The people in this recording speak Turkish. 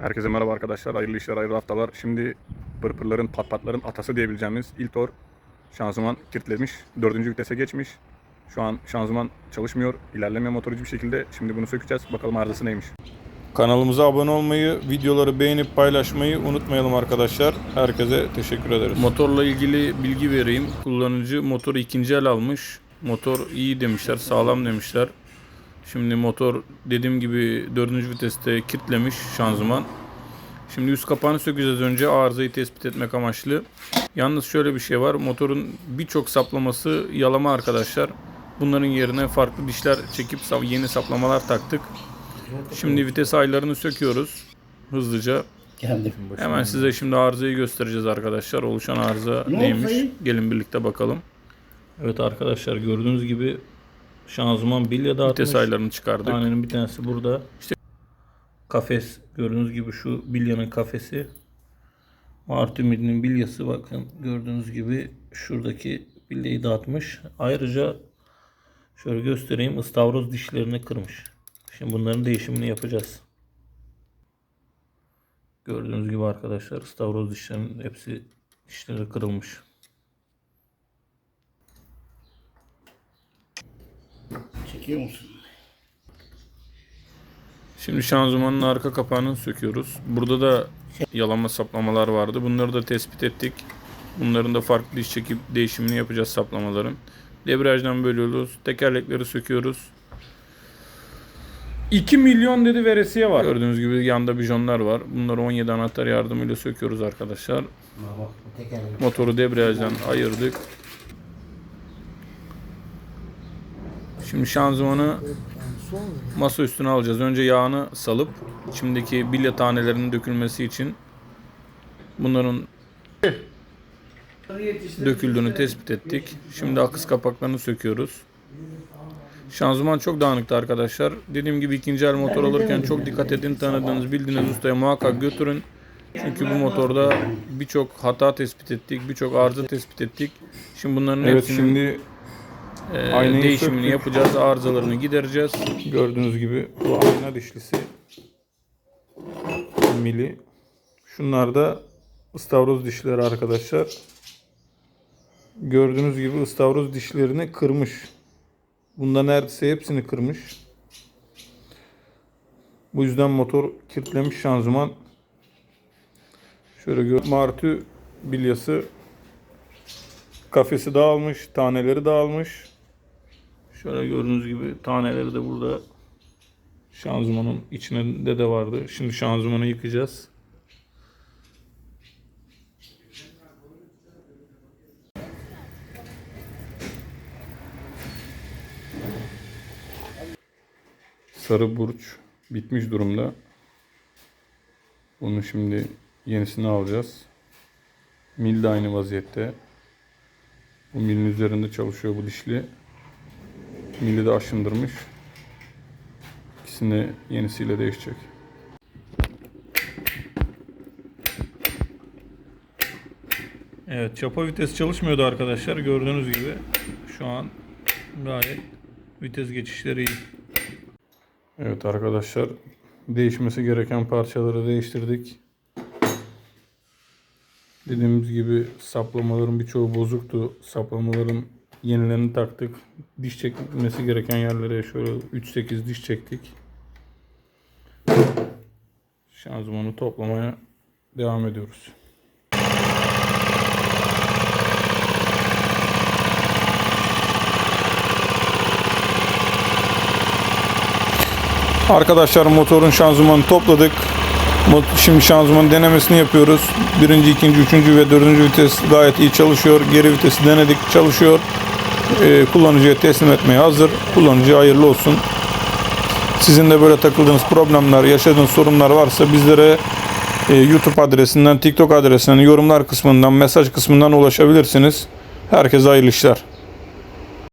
Herkese merhaba arkadaşlar. Hayırlı işler, hayırlı haftalar. Şimdi pırpırların, patpatların atası diyebileceğimiz Iltor şanzıman kilitlemiş. Dördüncü vitese geçmiş. Şu an şanzıman çalışmıyor. İlerlemiyor motorcu bir şekilde. Şimdi bunu sökeceğiz. Bakalım arızası neymiş. Kanalımıza abone olmayı, videoları beğenip paylaşmayı unutmayalım arkadaşlar. Herkese teşekkür ederiz. Motorla ilgili bilgi vereyim. Kullanıcı motoru ikinci el almış. Motor iyi demişler, sağlam demişler. Şimdi motor dediğim gibi dördüncü viteste kilitlemiş şanzıman. Şimdi üst kapağını sökeceğiz önce arızayı tespit etmek amaçlı. Yalnız şöyle bir şey var. Motorun birçok saplaması yalama arkadaşlar. Bunların yerine farklı dişler çekip yeni saplamalar taktık. Şimdi vites aylarını söküyoruz hızlıca. Geldim. Hemen size şimdi arızayı göstereceğiz arkadaşlar. Oluşan arıza neymiş? Gelin birlikte bakalım. Evet arkadaşlar gördüğünüz gibi şanzıman bilye dağıtmış. Vites aylarını çıkardık. Tanenin bir tanesi burada. İşte kafes gördüğünüz gibi şu bilyanın kafesi. Martı ümidinin bilyası bakın gördüğünüz gibi şuradaki bilyeyi dağıtmış. Ayrıca şöyle göstereyim ıstavroz dişlerini kırmış. Şimdi bunların değişimini yapacağız. Gördüğünüz gibi arkadaşlar ıstavroz dişlerinin hepsi dişleri kırılmış. Çekiyor musun? Şimdi şanzımanın arka kapağını söküyoruz. Burada da yalama saplamalar vardı. Bunları da tespit ettik. Bunların da farklı diş çekip değişimini yapacağız saplamaların. Debriyajdan bölüyoruz. Tekerlekleri söküyoruz. 2 milyon dedi veresiye var. Gördüğünüz gibi yanda bijonlar var. Bunları 17 anahtar yardımıyla söküyoruz arkadaşlar. Motoru debriyajdan ayırdık. Şimdi şanzımanı masa üstüne alacağız. Önce yağını salıp içindeki bilye tanelerinin dökülmesi için bunların döküldüğünü tespit ettik. Şimdi akış kapaklarını söküyoruz. Şanzıman çok dağınıktı arkadaşlar. Dediğim gibi ikinci el motor alırken çok dikkat edin. Tanıdığınız, bildiğiniz ustaya muhakkak götürün. Çünkü bu motorda birçok hata tespit ettik, birçok arıza tespit ettik. Şimdi bunların Evet hepsinin şimdi e, aynayı değişimini söktük. yapacağız, arızalarını gidereceğiz. gördüğünüz gibi bu ayna dişlisi mili. Şunlar da ıstavroz dişleri arkadaşlar. Gördüğünüz gibi ıstavroz dişlerini kırmış. Bunda neredeyse hepsini kırmış. Bu yüzden motor kilitlemiş şanzıman. Şöyle gör. Martı bilyası kafesi dağılmış, taneleri dağılmış. Şöyle gördüğünüz gibi taneleri de burada şanzımanın içinde de vardı. Şimdi şanzımanı yıkayacağız. Sarı burç bitmiş durumda. Bunu şimdi yenisini alacağız. Mil de aynı vaziyette. Bu milin üzerinde çalışıyor bu dişli. Mili de aşındırmış. İkisini yenisiyle değişecek. Evet çapa vites çalışmıyordu arkadaşlar. Gördüğünüz gibi şu an gayet vites geçişleri iyi. Evet arkadaşlar değişmesi gereken parçaları değiştirdik. Dediğimiz gibi saplamaların birçoğu bozuktu. Saplamaların yenilerini taktık. Diş çekilmesi gereken yerlere şöyle 3-8 diş çektik. Şanzımanı toplamaya devam ediyoruz. Arkadaşlar motorun şanzımanı topladık. Şimdi şanzıman denemesini yapıyoruz. Birinci, ikinci, üçüncü ve dördüncü vites gayet iyi çalışıyor. Geri vitesi denedik çalışıyor. Ee, kullanıcıya teslim etmeye hazır. Kullanıcıya hayırlı olsun. Sizin de böyle takıldığınız problemler, yaşadığınız sorunlar varsa bizlere e, YouTube adresinden, TikTok adresinden, yorumlar kısmından, mesaj kısmından ulaşabilirsiniz. Herkese hayırlı işler.